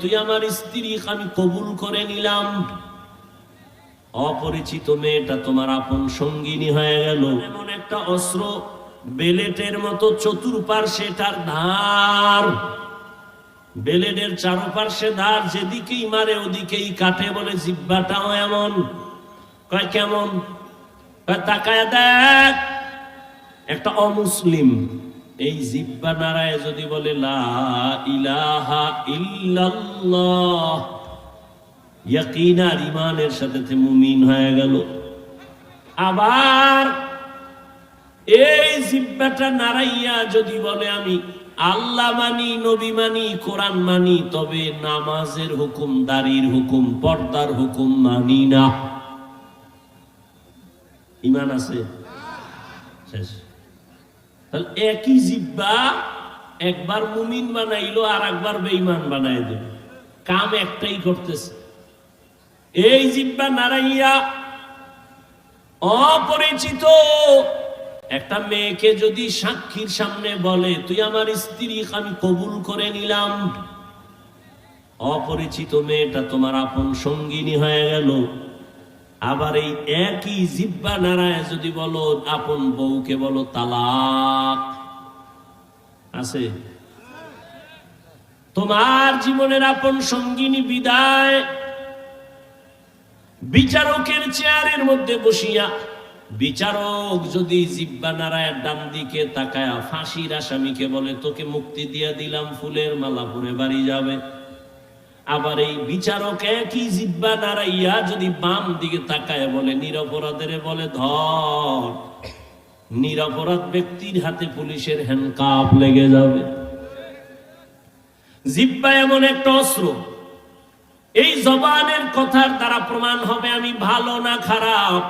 তুই আমার স্ত্রী আমি কবুল করে নিলাম। অপরিচিত মেয়েটা তোমার আপন সঙ্গিনী হয়ে গেল। এমন একটা অস্ত্র বেলেটের মতো চতুর্পার্শ্বে তার ধার। বেলেটের চারপার্শ্বে ধার, যেদিকেই মারে ওদিকেই কাটে বলে জিব্বাটাও এমন। কয়, কেমন? কয়, তাকায় দেখ, একটা অমুসলিম এই জিব্বা নারায় যদি বলে, লা ইলাহা ইল্লাল্লাহ ইয়াকিন আর ইমানের সাথে মুমিন হয়ে গেল। আবার এই জিব্বাটা নারাইয়া যদি বলে, আমি আল্লাহ মানি, নবী মানি, কোরআন মানি, তবে নামাজের হুকুম দাড়ির হুকুম, পর্দার হুকুম মানি না। ইমান আছে? শেষ। তাহলে একই জিব্বা একবার মুমিন বানাইলো আর একবার বেঈমান বানাই দিল। কাম একটাই করতেছে। এই জিব্বা নারাইয়া অপরিচিত একটা মেয়েকে যদি সাক্ষীর সামনে বলে, তুই আমার স্ত্রী আমি কবুল করে নিলাম। অপরিচিত মেয়েটা তোমার আপন সঙ্গিনী হয়ে গেল। আবার এই একই জিব্বা নারায় যদি বলো, আপন বউকে বলো, তালাক। আছে? তোমার জীবনের আপন সঙ্গিনী বিদায়। বিচারকের চেয়ারের মধ্যে বসিয়া বিচারক যদি জিব্বা নারায়ণ ডান দিকে তাকায়া ফাঁসির আসামিকে বলে, তোকে মুক্তি দিয়া দিলাম, ফুলের মালা পরে বাড়ি যাবে। আবার এই বিচারক একই জিব্বা নাড়াইয়া যদি বাম দিকে তাকায় বলে, নিরপরাধের বলে ধর। নিরপরাধ ব্যক্তির হাতে পুলিশের হ্যান্ডকাপ লেগে যাবে। জিব্বা এমন একটা অস্ত্র। এই জবানের কথার দ্বারা প্রমাণ হবে আমি ভালো না খারাপ।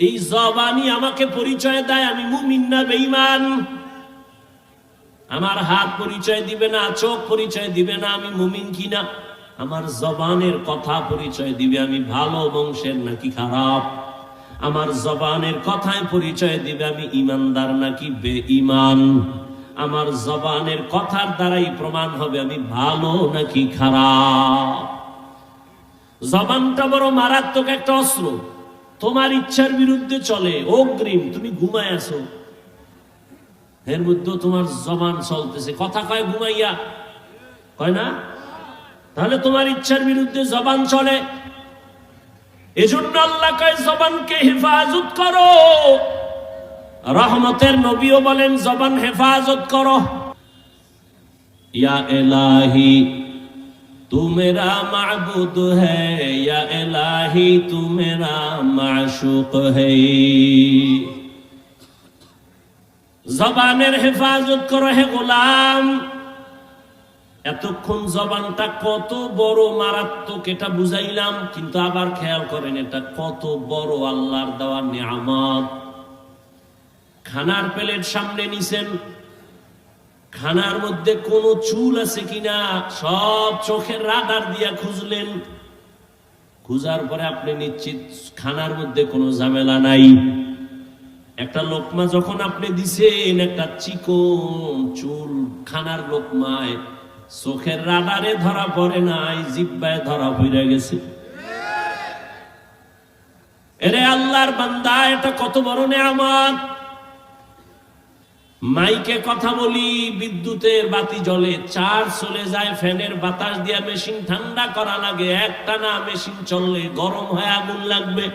এই জবানই আমাকে পরিচয় দেয়, আমি মুমিন না বেঈমান। আমার হাত পরিচয় দিবে না, চোখ পরিচয় দিবে না আমি মুমিন কিনা? আমার জবানের কথা পরিচয় দিবে আমি ভালো বংশের নাকি খারাপ? আমার জবানের কথায় পরিচয় দিবে আমি ইমানদার নাকি বে ইমান আমার জবানের কথার দ্বারাই প্রমাণ হবে আমি ভালো নাকি খারাপ? জবানটা বড় মারাত্মক একটা অস্ত্র। তোমার ইচ্ছার বিরুদ্ধে চলে, অগ্রিম, তুমি ঘুমায় আসো এর মধ্যেও তোমার জবান চলতেছে। কথা কয় ঘুমাইয়া। কয় না? তাহলে তোমার ইচ্ছার বিরুদ্ধে জবান চলে। এজন্য আল্লাহ কয়, জবানকে হেফাজত করো। রহমতের নবীও বলেন, জবান হেফাজত করো। ইয়া এলাহি তু মেরা মাবুদ হ্যা এলাহি তু মেরা মাশুক হ্যা জবানের হেফাজত করো হে গোলাম। এতক্ষণ জবানটা কত বড় মারাত্মক, এটা বুঝাইলাম, কিন্তু আবার খেয়াল করেন, এটা কত বড় আল্লাহর দেওয়া নিয়ামত। খানার প্লেট সামনে নিছেন, খানার মধ্যে কোনো চুল আছে কিনা, সব চোখের রাডার দিয়া খুঁজলেন। খুঁজার পরে আপনি নিশ্চিত, খানার মধ্যে কোনো ঝামেলা নাই। একটা লোকমা যখন আপনি দিছেন, একটা চিকন চুল, খানার লোকমায়, চোখের রাডারে ধরা পড়ে নাই, জিব্বায় ধরা পড়ে গেছে। এরে আল্লাহর বান্দা, এটা কত বড় নেয়ামত। মাইকে কথা বলি, বিদ্যুতের বাতি জ্বলে চার চলে যায়, ফ্যানের বাতাস দিয়া মেশিন ঠান্ডা করা লাগে, একটা না মেশিন চললে গরম হয়ে আগুন লাগবে।